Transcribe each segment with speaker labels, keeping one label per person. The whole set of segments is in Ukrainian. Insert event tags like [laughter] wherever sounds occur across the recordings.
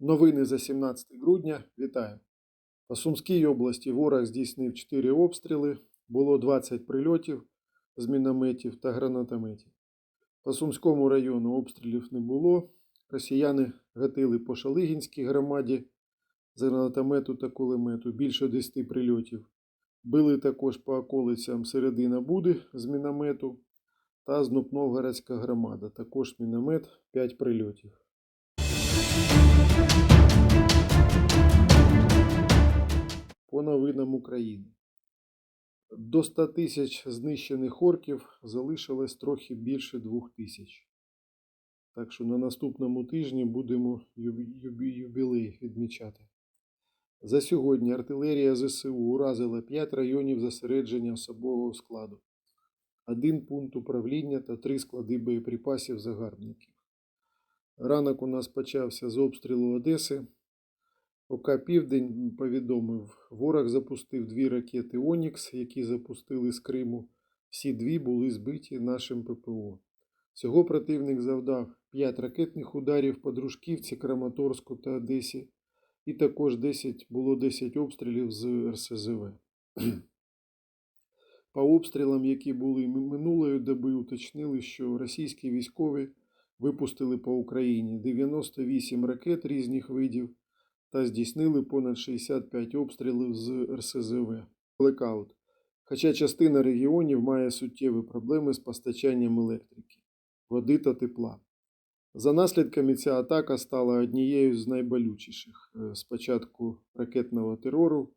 Speaker 1: Новини за 17 грудня. Вітаю. По Сумській області ворог здійснив 4 обстріли, було 20 прильотів з мінометів та гранатометів. По Сумському району обстрілів не було. Росіяни гатили по Шалигінській громаді з гранатомету та кулемету більше 10 прильотів. Били також по околицям середина Буди з міномету та Знупновгородська громада. Також міномет 5 прильотів. По новинам України. До 100 тисяч знищених орків залишилось трохи більше 2 тисяч. Так що на наступному тижні будемо юбі- юбі- юбілей відмічати. За сьогодні артилерія ЗСУ уразила 5 районів зосередження особового складу, один пункт управління та 3 склади боєприпасів загарбників. Ранок у нас почався з обстрілу Одеси. ОК Південь повідомив, ворог запустив дві ракети Онікс, які запустили з Криму. Всі дві були збиті нашим ППО. Всього противник завдав 5 ракетних ударів по Дружківці, Краматорську та Одесі, і також 10, було 10 обстрілів з РСЗВ. По обстрілам, які були минулої доби, уточнили, що російські військові випустили по Україні 98 ракет різних видів та здійснили понад 65 обстрілів з РСЗВ. Блекаут. Хоча частина регіонів має суттєві проблеми з постачанням електрики, води та тепла. За наслідками ця атака стала однією з найболючіших е, з початку ракетного терору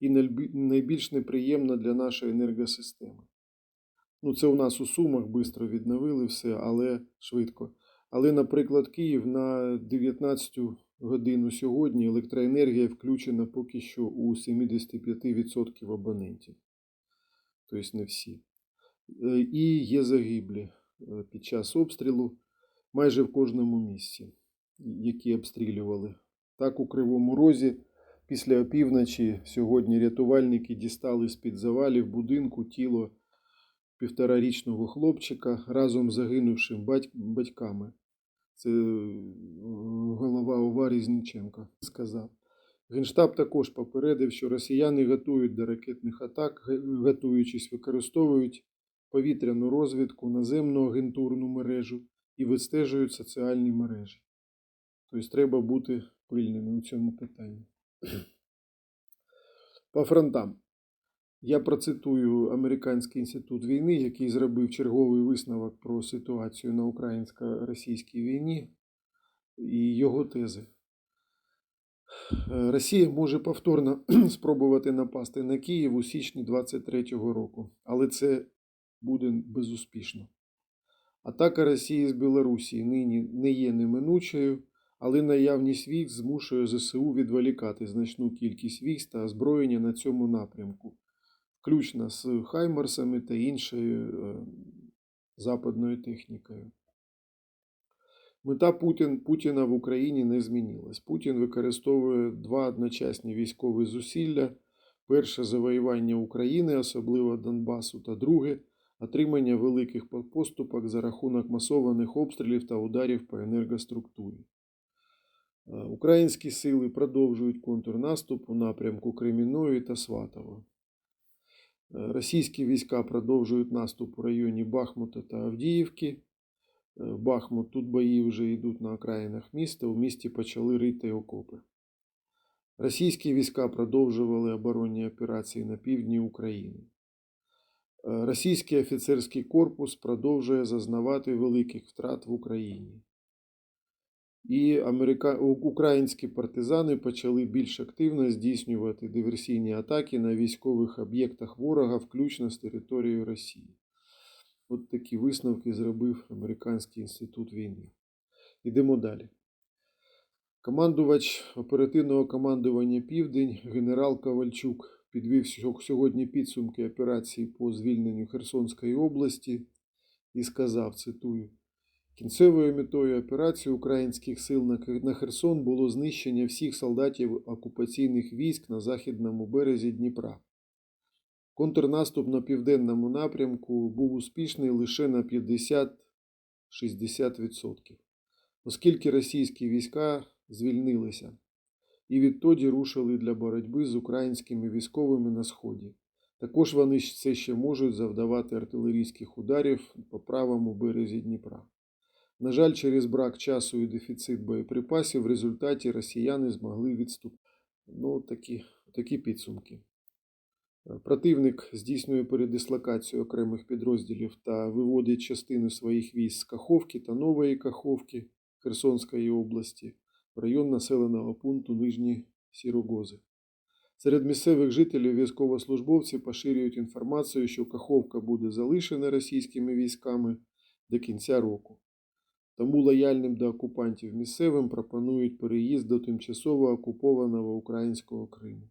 Speaker 1: і найбільш неприємна для нашої енергосистеми. Ну, це у нас у Сумах швидко відновили все, але швидко. Але, наприклад, Київ на 19 годину сьогодні електроенергія включена поки що у 75% абонентів. Тобто не всі. Е, І є загиблі е, під час обстрілу майже в кожному місці, які обстрілювали. Так, у Кривому Розі після опівночі сьогодні рятувальники дістали з-під завалів будинку тіло півторарічного хлопчика разом з загинувшим бать- батьками. Це е, голова ОВА Різниченко сказав. Генштаб також попередив, що росіяни готують до ракетних атак, готуючись, використовують повітряну розвідку, наземну агентурну мережу і відстежують соціальні мережі. Тобто треба бути пильними у цьому питанні. По фронтам. Я процитую Американський інститут війни, який зробив черговий висновок про ситуацію на українсько-російській війні і його тези. Росія може повторно [clears throat] спробувати напасти на Київ у січні 23-го року, але це буде безуспішно. Атака Росії з Білорусі нині не є неминучою, але наявність військ змушує ЗСУ відволікати значну кількість військ та озброєння на цьому напрямку, включно з Хаймерсами та іншою е, западною технікою. Мета Путін, Путіна в Україні не змінилась. Путін використовує два одночасні військові зусилля: перше завоювання України, особливо Донбасу, та друге отримання великих поступок за рахунок масованих обстрілів та ударів по енергоструктурі. Е, Українські сили продовжують контрнаступ у напрямку Кремінної та Сватово. Е, Російські війська продовжують наступ у районі Бахмута та Авдіївки. Е, Бахмут, тут бої вже йдуть на окраїнах міста. У місті почали рити окопи. Російські війська продовжували оборонні операції на півдні України. Е, Російський офіцерський корпус продовжує зазнавати великих втрат в Україні. І америка... українські партизани почали більш активно здійснювати диверсійні атаки на військових об'єктах ворога, включно з територією Росії. От такі висновки зробив Американський інститут війни. Йдемо далі. Командувач оперативного командування Південь генерал Ковальчук підвів сьогодні підсумки операції по звільненню Херсонської області і сказав, цитую, кінцевою метою операції українських сил на Херсон було знищення всіх солдатів окупаційних військ на західному березі Дніпра. Контрнаступ на південному напрямку був успішний лише на 50-60%, оскільки російські війська звільнилися і відтоді рушили для боротьби з українськими військовими на Сході. Також вони все ще можуть завдавати артилерійських ударів по правому березі Дніпра. На жаль, через брак часу і дефіцит боєприпасів в результаті росіяни змогли відступити. Ну, такі, такі підсумки. Противник здійснює передислокацію окремих підрозділів та виводить частину своїх військ з Каховки та Нової Каховки Херсонської області в район населеного пункту Нижні Сірогози. Серед місцевих жителів військовослужбовці поширюють інформацію, що Каховка буде залишена російськими військами до кінця року. Тому лояльним до окупантів місцевим пропонують переїзд до тимчасово окупованого українського Криму.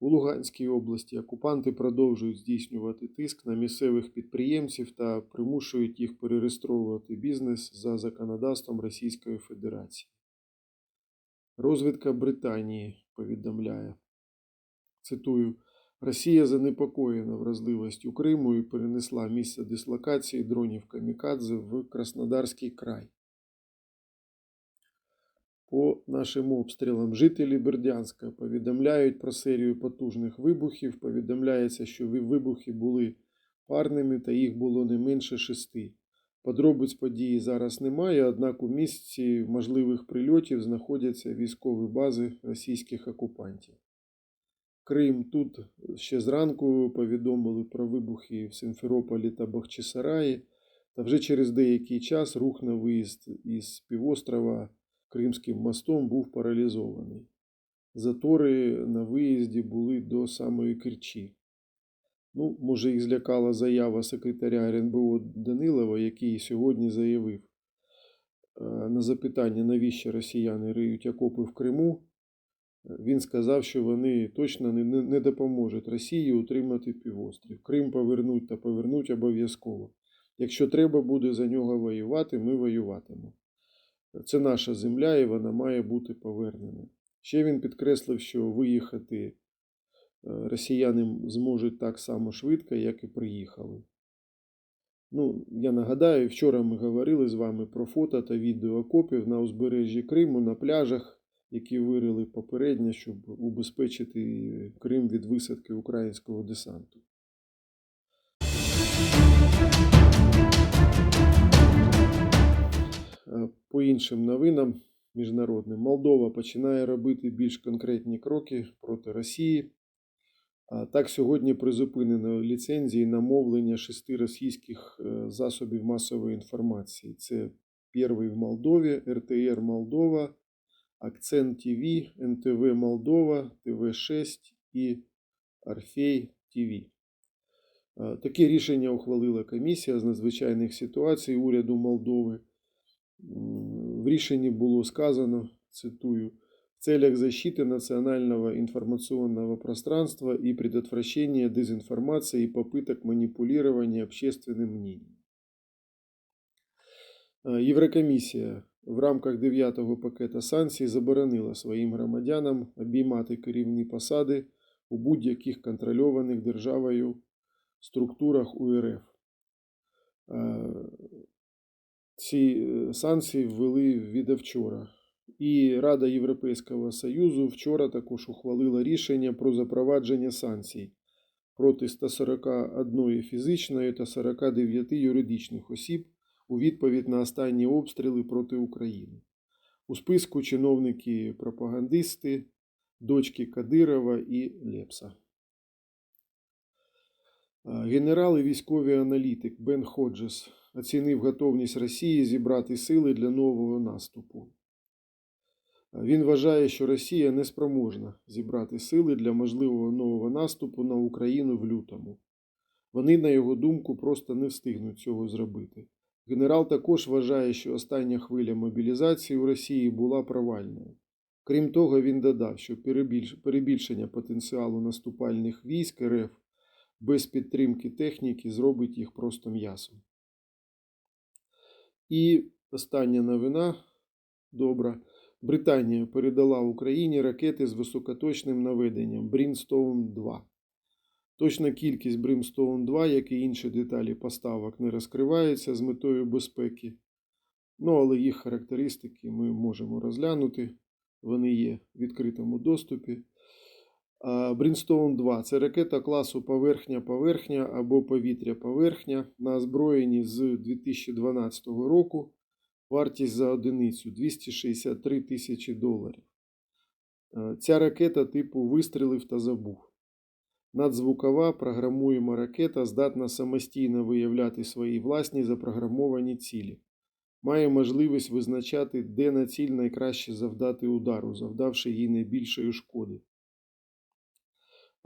Speaker 1: У Луганській області окупанти продовжують здійснювати тиск на місцевих підприємців та примушують їх перереєстровувати бізнес за законодавством Російської Федерації. Розвідка Британії повідомляє. Цитую, Росія занепокоєна вразливістю Криму і перенесла місце дислокації дронів Камікадзе в Краснодарський край. По нашим обстрілам жителі Бердянська повідомляють про серію потужних вибухів. Повідомляється, що вибухи були парними та їх було не менше шести. Подробиць події зараз немає, однак у місці можливих прильотів знаходяться військові бази російських окупантів. Крим тут ще зранку повідомили про вибухи в Симферополі та Бахчисараї, та вже через деякий час рух на виїзд із півострова Кримським мостом був паралізований. Затори на виїзді були до самої Керчі. Ну, може, їх злякала заява секретаря РНБО Данилова, який сьогодні заявив е, на запитання, навіщо росіяни риють окопи в Криму. Він сказав, що вони точно не, допоможуть Росії утримати півострів. Крим повернуть та повернуть обов'язково. Якщо треба буде за нього воювати, ми воюватимемо. Це наша земля і вона має бути повернена. Ще він підкреслив, що виїхати е, росіяни зможуть так само швидко, як і приїхали. Ну, я нагадаю, вчора ми говорили з вами про фото та відео окопів на узбережжі Криму, на пляжах, які вирили попередньо, щоб убезпечити Крим від висадки українського десанту. По іншим новинам міжнародним, Молдова починає робити більш конкретні кроки проти Росії. Так, сьогодні призупинено ліцензії на мовлення шести російських е, засобів масової інформації. Це перший в Молдові, РТР Молдова, Акцент ТВ, НТВ Молдова, ТВ6 і Орфей ТВ. Таке рішення ухвалила комісія з надзвичайних ситуацій уряду Молдови. В рішенні було сказано, цитую, в целях защиты национального информационного пространства и предотвращения дезинформации и попыток манипулирования общественным мнением. Е, Єврокомісія в рамках 9-го пакета санкцій заборонила своїм громадянам обіймати керівні посади у будь-яких контрольованих державою структурах УРФ. Ці е, санкції ввели від вчора. І Рада Європейського Союзу вчора також ухвалила рішення про запровадження санкцій проти 141 фізичної та 49 юридичних осіб у відповідь на останні обстріли проти України. У списку чиновники пропагандисти, дочки Кадирова і Лепса. Генерал і військовий аналітик Бен Ходжес оцінив готовність Росії зібрати сили для нового наступу. Він вважає, що Росія не спроможна зібрати сили для можливого нового наступу на Україну в лютому. Вони, на його думку, просто не встигнуть цього зробити. Генерал також вважає, що остання хвиля мобілізації у Росії була провальною. Крім того, він додав, що перебільшення потенціалу наступальних військ РФ без підтримки техніки зробить їх просто м'ясом. І остання новина добра. Британія передала Україні ракети з високоточним наведенням Brimstone 2. Точна кількість Brimstone 2, як і інші деталі поставок, не розкривається з метою безпеки. Ну, але їх характеристики ми можемо розглянути. Вони є в відкритому доступі. Brimstone 2 це ракета класу поверхня-поверхня або повітря-поверхня на озброєнні з 2012 року. Вартість за одиницю 263 тисячі доларів. Ця ракета типу вистрілив та забув. Надзвукова програмуєма ракета здатна самостійно виявляти свої власні запрограмовані цілі. Має можливість визначати, де на ціль найкраще завдати удару, завдавши їй найбільшої шкоди.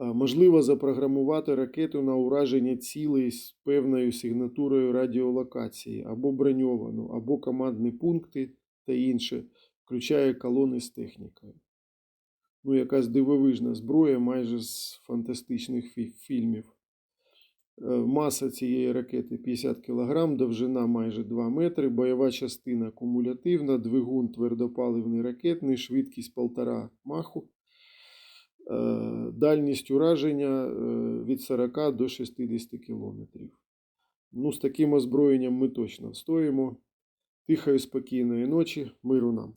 Speaker 1: Можливо запрограмувати ракету на ураження цілей з певною сигнатурою радіолокації, або броньовану, або командні пункти та інше, включає колони з технікою. Ну, якась дивовижна зброя майже з фантастичних фі- фільмів. Е, Маса цієї ракети 50 кг, довжина майже 2 метри, бойова частина кумулятивна, двигун твердопаливний ракетний, швидкість 1,5 маху, дальність ураження е, від 40 до 60 км. Ну, з таким озброєнням ми точно встоїмо. Тихої, спокійної ночі, миру нам.